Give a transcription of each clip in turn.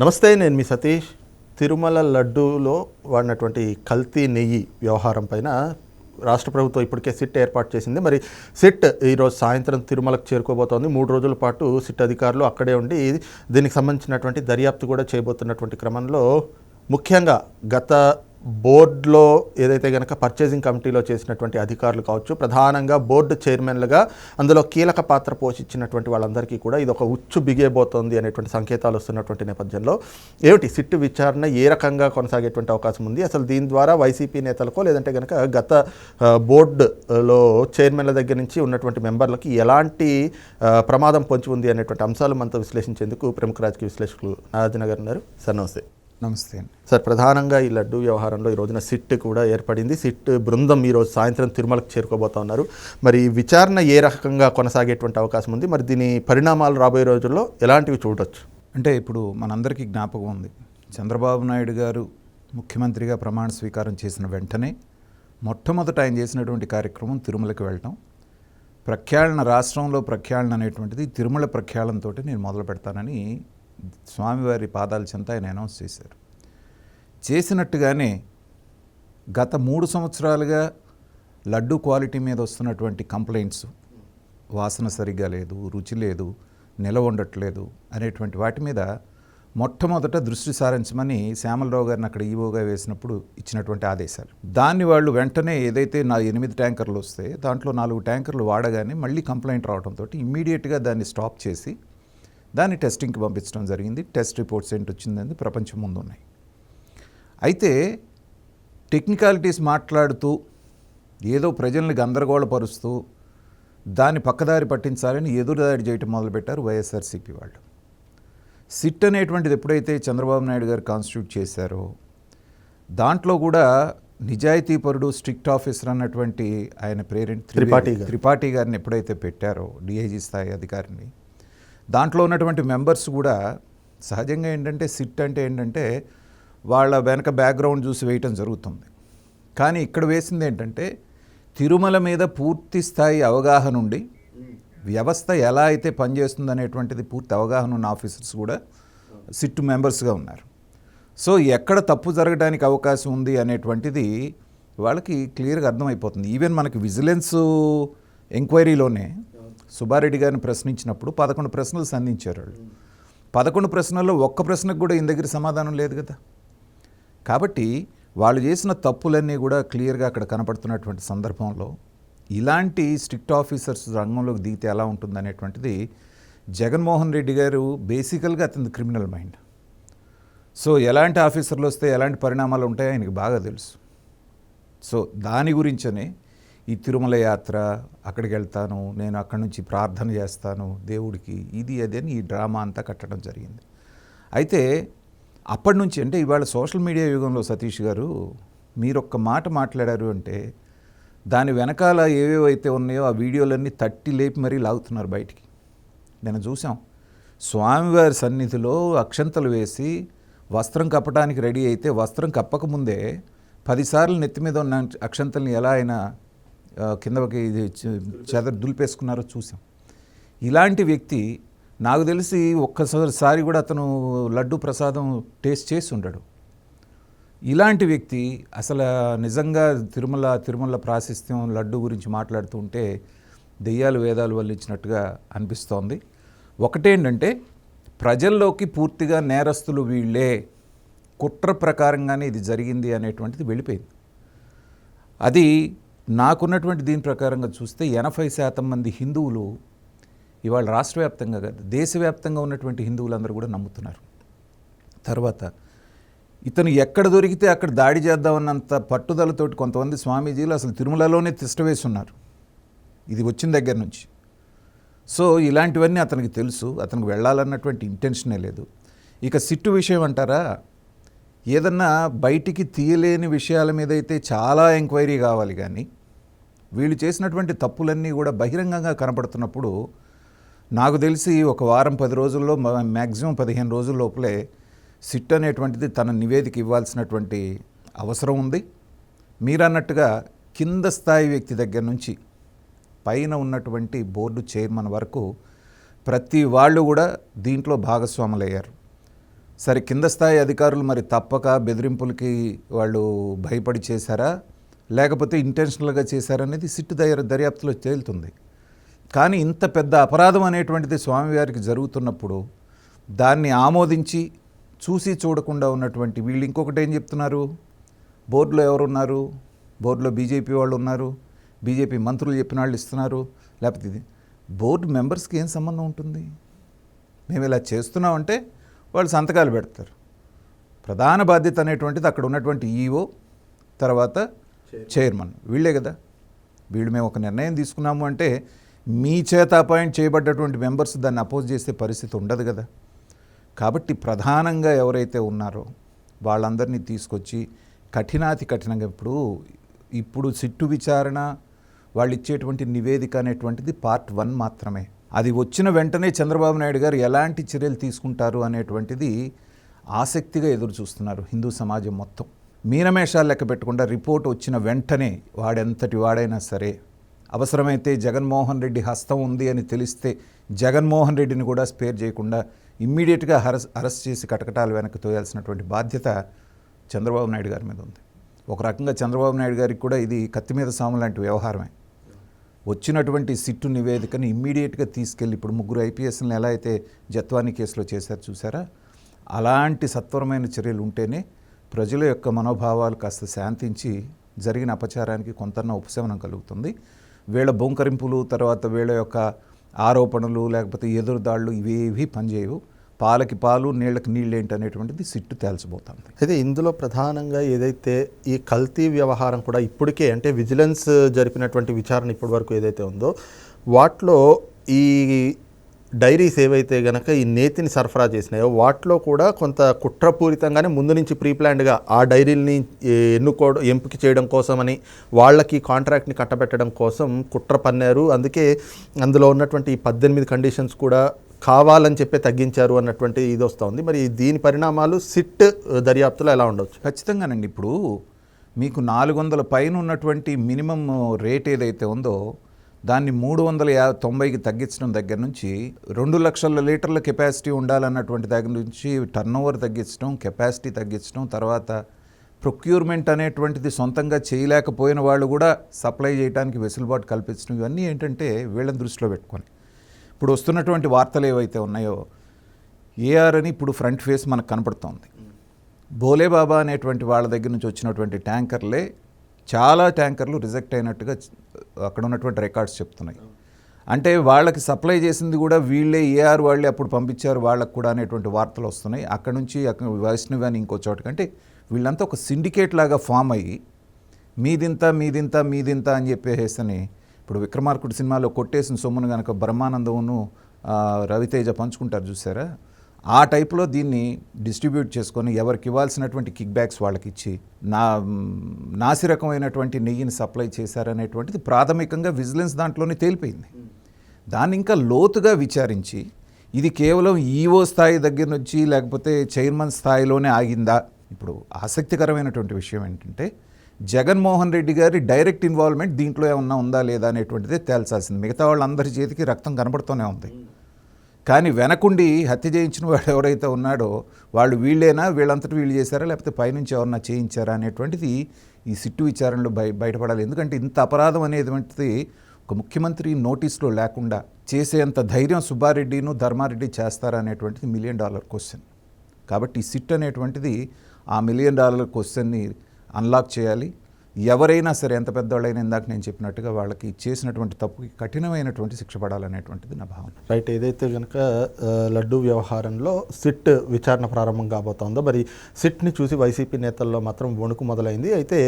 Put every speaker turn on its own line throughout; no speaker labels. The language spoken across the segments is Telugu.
నమస్తే నేను మీ సతీష్. తిరుమల లడ్డూలో వాడినటువంటి కల్తీ నెయ్యి వ్యవహారం పైన రాష్ట్ర ప్రభుత్వం ఇప్పటికే సిట్ ఏర్పాటు చేసింది. మరి సిట్ ఈరోజు సాయంత్రం తిరుమలకు చేరుకోబోతోంది. మూడు రోజుల పాటు సిట్ అధికారులు అక్కడే ఉండి దీనికి సంబంధించినటువంటి దర్యాప్తు కూడా చేయబోతున్నటువంటి క్రమంలో ముఖ్యంగా గత బోర్డులో ఏదైతే కనుక పర్చేసింగ్ కమిటీలో చేసినటువంటి అధికారులు కావచ్చు ప్రధానంగా బోర్డు చైర్మన్లుగా అందులో కీలక పాత్ర పోషించినటువంటి వాళ్ళందరికీ కూడా ఇది ఒక ఉచ్చు బిగేబోతోంది అనేటువంటి సంకేతాలు వస్తున్నటువంటి నేపథ్యంలో. ఏమిటి? సిట్టు విచారణ ఏ రకంగా కొనసాగేటువంటి అవకాశం ఉంది? అసలు దీని ద్వారా వైసీపీ నేతలకో లేదంటే కనుక గత బోర్డులో చైర్మన్ల దగ్గర నుంచి ఉన్నటువంటి మెంబర్లకి ఎలాంటి ప్రమాదం పొంచి ఉంది అనేటువంటి అంశాలు మనతో విశ్లేషించేందుకు ప్రముఖ రాజకీయ విశ్లేషకులు నాగార్జున ఉన్నారు. సార్ నమస్తే.
నమస్తే అండి.
సార్ ప్రధానంగా ఈ లడ్డు వ్యవహారంలో ఈ రోజున సిట్ కూడా ఏర్పడింది. సిట్ బృందం ఈ రోజు సాయంత్రం తిరుమలకు చేరుకోబోతా ఉన్నారు. మరి ఈ విచారణ ఏ రకంగా కొనసాగేటువంటి అవకాశం ఉంది? మరి దీని పరిణామాలు రాబోయే రోజుల్లో ఎలాంటివి చూడొచ్చు?
అంటే ఇప్పుడు మనందరికీ జ్ఞాపకం ఉంది. చంద్రబాబు నాయుడు గారు ముఖ్యమంత్రిగా ప్రమాణ స్వీకారం చేసిన వెంటనే మొట్టమొదట ఆయన చేసినటువంటి కార్యక్రమం తిరుమలకి వెళ్ళటం. ప్రఖ్యాళన రాష్ట్రంలో ప్రఖ్యాళన అనేటువంటిది తిరుమల ప్రఖ్యాళనతో నేను మొదలు పెడతానని స్వామివారి పాదాల చెంత ఆయన అనౌన్స్ చేశారు. చేసినట్టుగానే గత మూడు సంవత్సరాలుగా లడ్డు క్వాలిటీ మీద వస్తున్నటువంటి కంప్లైంట్స్ వాసన సరిగ్గా లేదు రుచి లేదు నిలవ ఉండట్లేదు అనేటువంటి వాటి మీద మొట్టమొదట దృష్టి సారించమని శ్యామలరావు గారిని అక్కడ ఈవోగా వేసినప్పుడు ఇచ్చినటువంటి ఆదేశాలు. దాన్ని వాళ్ళు వెంటనే ఏదైతే నా ఎనిమిది ట్యాంకర్లు వస్తే దాంట్లో నాలుగు ట్యాంకర్లు వాడగానే మళ్ళీ కంప్లైంట్ రావడంతో ఇమ్మీడియట్గా దాన్ని స్టాప్ చేసి దాన్ని టెస్టింగ్కి పంపించడం జరిగింది. టెస్ట్ రిపోర్ట్స్ ఏంటి వచ్చిందని ప్రపంచం ముందు ఉన్నాయి. అయితే టెక్నికాలిటీస్ మాట్లాడుతూ ఏదో ప్రజల్ని గందరగోళపరుస్తూ దాన్ని పక్కదారి పట్టించాలని ఎదురుదాడి చేయటం మొదలుపెట్టారు వైఎస్ఆర్సీపీ వాళ్ళు. సిట్ అనేటువంటిది ఎప్పుడైతే చంద్రబాబు నాయుడు గారు కాన్స్టిట్యూట్ చేశారో దాంట్లో కూడా నిజాయితీపరుడు స్ట్రిక్ట్ ఆఫీసర్ అన్నటువంటి ఆయన పేరెంట్?
త్రిపాఠి.
త్రిపాఠి గారిని ఎప్పుడైతే పెట్టారో డిఐజీ స్థాయి అధికారిని దాంట్లో ఉన్నటువంటి మెంబర్స్ కూడా సహజంగా ఏంటంటే సిట్ అంటే ఏంటంటే వాళ్ళ వెనక బ్యాక్గ్రౌండ్ చూసి వేయటం జరుగుతుంది. కానీ ఇక్కడ వేసింది ఏంటంటే తిరుమల మీద పూర్తి స్థాయి అవగాహన ఉండి వ్యవస్థ ఎలా అయితే పనిచేస్తుంది అనేటువంటిది పూర్తి అవగాహన ఉన్న ఆఫీసర్స్ కూడా సిట్ మెంబర్స్గా ఉన్నారు. సో ఎక్కడ తప్పు జరగడానికి అవకాశం ఉంది అనేటువంటిది వాళ్ళకి క్లియర్గా అర్థమైపోతుంది. ఈవెన్ మనకి విజిలెన్స్ ఎంక్వైరీలోనే సుబ్బారెడ్డి గారిని ప్రశ్నించినప్పుడు పదకొండు ప్రశ్నలు సంధించారు వాళ్ళు. పదకొండు ప్రశ్నల్లో ఒక్క ప్రశ్నకు కూడా ఈయన దగ్గర సమాధానం లేదు కదా. కాబట్టి వాళ్ళు చేసిన తప్పులన్నీ కూడా క్లియర్గా అక్కడ కనపడుతున్నటువంటి సందర్భంలో ఇలాంటి స్ట్రిక్ట్ ఆఫీసర్స్ రంగంలోకి దిగితే ఎలా ఉంటుంది అనేటువంటిది జగన్మోహన్ రెడ్డి గారు బేసికల్గా అతని క్రిమినల్ మైండ్. సో ఎలాంటి ఆఫీసర్లు వస్తే ఎలాంటి పరిణామాలు ఉంటాయో ఆయనకి బాగా తెలుసు. సో దాని గురించనే ఈ తిరుమల యాత్ర అక్కడికి వెళ్తాను నేను అక్కడి నుంచి ప్రార్థన చేస్తాను దేవుడికి ఇది అది అని ఈ డ్రామా అంతా కట్టడం జరిగింది. అయితే అప్పటి నుంచి అంటే ఇవాళ సోషల్ మీడియా యుగంలో సతీష్ గారు మీరు ఒక్క మాట మాట్లాడారు అంటే దాని వెనకాల ఏవేవైతే ఉన్నాయో ఆ వీడియోలన్నీ తట్టి లేపి మరీ లాగుతున్నారు బయటికి. నేను చూసాం. స్వామివారి సన్నిధిలో అక్షంతలు వేసి వస్త్రం కప్పడానికి రెడీ అయితే వస్త్రం కప్పకముందే పదిసార్లు నెత్తి మీద ఉన్న అక్షంతల్ని ఎలా అయినా కిందకి ఇది చ- చెదర దులిపేసుకున్నారో చూసాం. ఇలాంటి వ్యక్తి నాకు తెలిసి ఒక్కసారి కూడా అతను లడ్డు ప్రసాదం టేస్ట్ చేసి ఉండడు. ఇలాంటి వ్యక్తి అసలు నిజంగా తిరుమల తిరుమల ప్రాశస్త్యం లడ్డు గురించి మాట్లాడుతూ ఉంటే దెయ్యాలు వేదాలు వల్లించినట్టుగా అనిపిస్తోంది. ఒకటేంటంటే ప్రజల్లోకి పూర్తిగా నేరస్తులు వీళ్ళే కుట్ర ప్రకారంగానే ఇది జరిగింది అనేటువంటిది వెళ్ళిపోయింది. అది నాకున్నటువంటి దీని ప్రకారంగా చూస్తే ఎనభై శాతం మంది హిందువులు ఇవాళ రాష్ట్ర వ్యాప్తంగా కాదు దేశవ్యాప్తంగా ఉన్నటువంటి హిందువులందరూ కూడా నమ్ముతున్నారు. తర్వాత ఇతను ఎక్కడ దొరికితే అక్కడ దాడి చేద్దామన్నంత పట్టుదలతోటి కొంతమంది స్వామీజీలు అసలు తిరుమలలోనే తిష్టవేసి ఉన్నారు ఇది వచ్చిన దగ్గర నుంచి. సో ఇలాంటివన్నీ అతనికి తెలుసు. అతనికి వెళ్ళాలన్నటువంటి ఇంటెన్షనే లేదు. ఇక సిట్టు విషయం అంటారా? ఏదన్నా బయటికి తీయలేని విషయాల మీద అయితే చాలా ఎంక్వైరీ కావాలి కానీ వీళ్ళు చేసినటువంటి తప్పులన్నీ కూడా బహిరంగంగా కనపడుతున్నప్పుడు నాకు తెలిసి ఒక వారం పది రోజుల్లో మ్యాక్సిమం పదిహేను రోజుల లోపలే సిట్ అనేటువంటిది తన నివేదిక ఇవ్వాల్సినటువంటి అవసరం ఉంది. మీరన్నట్టుగా కింద స్థాయి వ్యక్తి దగ్గర నుంచి పైన ఉన్నటువంటి బోర్డు చైర్మన్ వరకు ప్రతి వాళ్ళు కూడా దీంట్లో భాగస్వాములయ్యారు. సరే కింద స్థాయి అధికారులు మరి తప్పక బెదిరింపులకి వాళ్ళు భయపడి చేశారా? లేకపోతే ఇంటెన్షనల్గా చేశారనేది సిట్టు దయ దర్యాప్తులో తేలుతుంది. కానీ ఇంత పెద్ద అపరాధం అనేటువంటిది స్వామివారికి జరుగుతున్నప్పుడు దాన్ని ఆమోదించి చూసి చూడకుండా ఉన్నటువంటి వీళ్ళు ఇంకొకటి ఏం చెప్తున్నారు? బోర్డులో ఎవరున్నారు? బోర్డులో బీజేపీ వాళ్ళు ఉన్నారు? బీజేపీ మంత్రులు చెప్పిన వాళ్ళు ఇస్తున్నారు? లేకపోతే ఇది బోర్డు మెంబర్స్కి ఏం సంబంధం ఉంటుంది? మేము ఇలా చేస్తున్నామంటే వాళ్ళు సంతకాలు పెడతారు. ప్రధాన బాధ్యత అనేటువంటిది అక్కడ ఉన్నటువంటి ఈఓ తర్వాత చైర్మన్. వీళ్ళే కదా. వీళ్ళు మేము ఒక నిర్ణయం తీసుకున్నాము అంటే మీ చేత అపాయింట్ చేయబడ్డటువంటి మెంబర్స్ దాన్ని అపోజ్ చేసే పరిస్థితి ఉండదు కదా. కాబట్టి ప్రధానంగా ఎవరైతే ఉన్నారో వాళ్ళందరినీ తీసుకొచ్చి కఠినాతి కఠినంగా ఇప్పుడు ఇప్పుడు సిట్టు విచారణ వాళ్ళు ఇచ్చేటువంటి నివేదిక అనేటువంటిది పార్ట్ వన్ మాత్రమే. అది వచ్చిన వెంటనే చంద్రబాబు నాయుడు గారు ఎలాంటి చర్యలు తీసుకుంటారు అనేటువంటిది ఆసక్తిగా ఎదురు చూస్తున్నారు హిందూ సమాజం మొత్తం. మీనమేషాలు లెక్క పెట్టకుండా రిపోర్ట్ వచ్చిన వెంటనే వాడెంతటి వాడైనా సరే అవసరమైతే జగన్మోహన్ రెడ్డి హస్తం ఉంది అని తెలిస్తే జగన్మోహన్ రెడ్డిని కూడా స్పేర్ చేయకుండా ఇమ్మీడియట్గా అరెస్ట్ అరెస్ట్ చేసి కటకటాలు వెనక్కి తోయాల్సినటువంటి బాధ్యత చంద్రబాబు నాయుడు గారి మీద ఉంది. ఒక రకంగా చంద్రబాబు నాయుడు గారికి కూడా ఇది కత్తి మీద సాము లాంటి వ్యవహారమే. వచ్చినటువంటి సిట్టు నివేదికను ఇమ్మీడియట్గా తీసుకెళ్ళి ఇప్పుడు ముగ్గురు ఐపీఎస్ని ఎలా అయితే జత్వానీ కేసులో చేశారు చూసారా? అలాంటి సత్వరమైన చర్యలు ఉంటేనే ప్రజల యొక్క మనోభావాలు కాస్త శాంతించి జరిగిన అపచారానికి కొంతన్న ఉపశమనం కలుగుతుంది. వీళ్ళ బొంకరింపులు తర్వాత వీళ్ళ యొక్క ఆరోపణలు లేకపోతే ఎదురుదాళ్ళు ఇవేవి పనిచేయవు. పాలకి పాలు నీళ్ళకి నీళ్ళు ఏంటి అనేటువంటిది సిట్టు తేల్చబోతుంది.
అయితే ఇందులో ప్రధానంగా ఏదైతే ఈ కల్తీ వ్యవహారం కూడా ఇప్పటికే అంటే విజిలెన్స్ జరిపినటువంటి విచారణ ఇప్పటి వరకు ఏదైతే ఉందో వాటిలో ఈ డైరీస్ ఏవైతే గనక ఈ నేతిని సరఫరా చేసినాయో వాటిలో కూడా కొంత కుట్రపూరితంగానే ముందు నుంచి ప్రీప్లాన్డ్గా ఆ డైరీల్ని ఎన్నుకోవడం ఎంపిక చేయడం కోసమని వాళ్ళకి కాంట్రాక్ట్ని కట్టబెట్టడం కోసం కుట్ర పన్నారు. అందుకే అందులో ఉన్నటువంటి ఈ పద్దెనిమిది కండిషన్స్ కూడా కావాలని చెప్పి తగ్గించారు అన్నటువంటి ఇది వస్తుంది. మరి దీని పరిణామాలు సిట్ దర్యాప్తులో ఎలా ఉండవచ్చు
ఖచ్చితంగానండి. ఇప్పుడు మీకు నాలుగు వందల పైన ఉన్నటువంటి మినిమం రేట్ ఏదైతే ఉందో దాన్ని మూడు వందల యా తొంభైకి తగ్గించడం దగ్గర నుంచి రెండు లక్షల లీటర్ల కెపాసిటీ ఉండాలన్నటువంటి దగ్గర నుంచి టర్న్ ఓవర్ తగ్గించడం కెపాసిటీ తగ్గించడం తర్వాత ప్రొక్యూర్మెంట్ అనేటువంటిది సొంతంగా చేయలేకపోయిన వాళ్ళు కూడా సప్లై చేయడానికి వెసులుబాటు కల్పించడం ఇవన్నీ ఏంటంటే వీళ్ళని దృష్టిలో పెట్టుకొని. ఇప్పుడు వస్తున్నటువంటి వార్తలు ఏవైతే ఉన్నాయో ఏఆర్ అని ఇప్పుడు ఫ్రంట్ ఫేస్ మనకు కనపడుతోంది. బోలేబాబా అనేటువంటి వాళ్ళ దగ్గర నుంచి వచ్చినటువంటి ట్యాంకర్లే చాలా ట్యాంకర్లు రిజెక్ట్ అయినట్టుగా అక్కడ ఉన్నటువంటి రికార్డ్స్ చెప్తున్నాయి. అంటే వాళ్ళకి సప్లై చేసింది కూడా వీళ్ళే ఏఆర్ వాళ్ళే అప్పుడు పంపించారు వాళ్ళకు కూడా అనేటువంటి వార్తలు వస్తున్నాయి. అక్కడ నుంచి అక్కడ వైష్ణవి అని ఇంకో చోటకి వీళ్ళంతా ఒక సిండికేట్ లాగా ఫామ్ అయ్యి మీదింత మీదింత మీదింత అని చెప్పేసి ఇప్పుడు విక్రమార్కుడు సినిమాలో కొట్టేసిన సొమ్మును కనుక బ్రహ్మానందమును రవితేజ పంచుకుంటారు చూసారా? ఆ టైప్లో దీన్ని డిస్ట్రిబ్యూట్ చేసుకొని ఎవరికి ఇవ్వాల్సినటువంటి కిక్ బ్యాక్స్ వాళ్ళకి ఇచ్చి నా నాసిరకమైనటువంటి నెయ్యిని సప్లై చేశారనేటువంటిది ప్రాథమికంగా విజిలెన్స్ దాంట్లోనే తేలిపోయింది. దాన్ని ఇంకా లోతుగా విచారించి ఇది కేవలం ఈఓ స్థాయి దగ్గర నుంచి లేకపోతే చైర్మన్ స్థాయిలోనే ఆగిందా? ఇప్పుడు ఆసక్తికరమైనటువంటి విషయం ఏంటంటే జగన్మోహన్ రెడ్డి గారి డైరెక్ట్ ఇన్వాల్వ్మెంట్ దీంట్లో ఏమన్నా ఉందా లేదా అనేటువంటిదే తేల్చాల్సింది. మిగతా వాళ్ళందరి చేతికి రక్తం కనబడుతూనే ఉంది. కానీ వెనకుండి హత్య చేయించిన వాడు ఎవరైతే ఉన్నాడో వాళ్ళు వీళ్ళేనా? వీళ్ళంతటి వీళ్ళు చేశారా? లేకపోతే పైనుంచి ఎవరన్నా చేయించారా? అనేటువంటిది ఈ సిట్టు విచారణలో బయ బయటపడాలి. ఎందుకంటే ఇంత అపరాధం అనేటువంటిది ఒక ముఖ్యమంత్రి నోటీస్లో లేకుండా చేసేంత ధైర్యం సుబ్బారెడ్డిను ధర్మారెడ్డి చేస్తారా అనేటువంటిది మిలియన్ డాలర్ క్వశ్చన్. కాబట్టి ఈ సిట్ అనేటువంటిది ఆ మిలియన్ డాలర్ క్వశ్చన్ని అన్లాక్ చేయాలి. ఎవరైనా సరే ఎంత పెద్దవాళ్ళైనా ఇందాక నేను చెప్పినట్టుగా వాళ్ళకి చేసినటువంటి తప్పుకి కఠినమైనటువంటి శిక్ష పడాలనేటువంటిది నా భావన.
రైట్ ఏదైతే కనుక లడ్డూ వ్యవహారంలో సిట్ విచారణ ప్రారంభం కాబోతోందో మరి సిట్ని చూసి వైసీపీ నేతల్లో మాత్రం వణుకు మొదలైంది. అయితే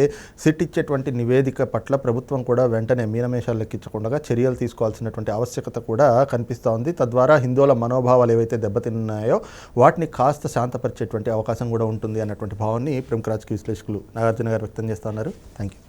సిట్ ఇచ్చేటువంటి నివేదిక పట్ల ప్రభుత్వం కూడా వెంటనే మీనమేషాలు లెక్కించకుండా చర్యలు తీసుకోవాల్సినటువంటి ఆవశ్యకత కూడా కనిపిస్తూ ఉంది తద్వారా హిందువుల మనోభావాలు ఏవైతే దెబ్బతిన్నాయో వాటిని కాస్త శాంతపరిచేటువంటి అవకాశం కూడా ఉంటుంది అన్నటువంటి భావాన్ని ప్రముఖ రాజకీయ విశ్లేషకులు నాగార్జున గారు వ్యక్తం చేస్తున్నారు థ్యాంక్ యూ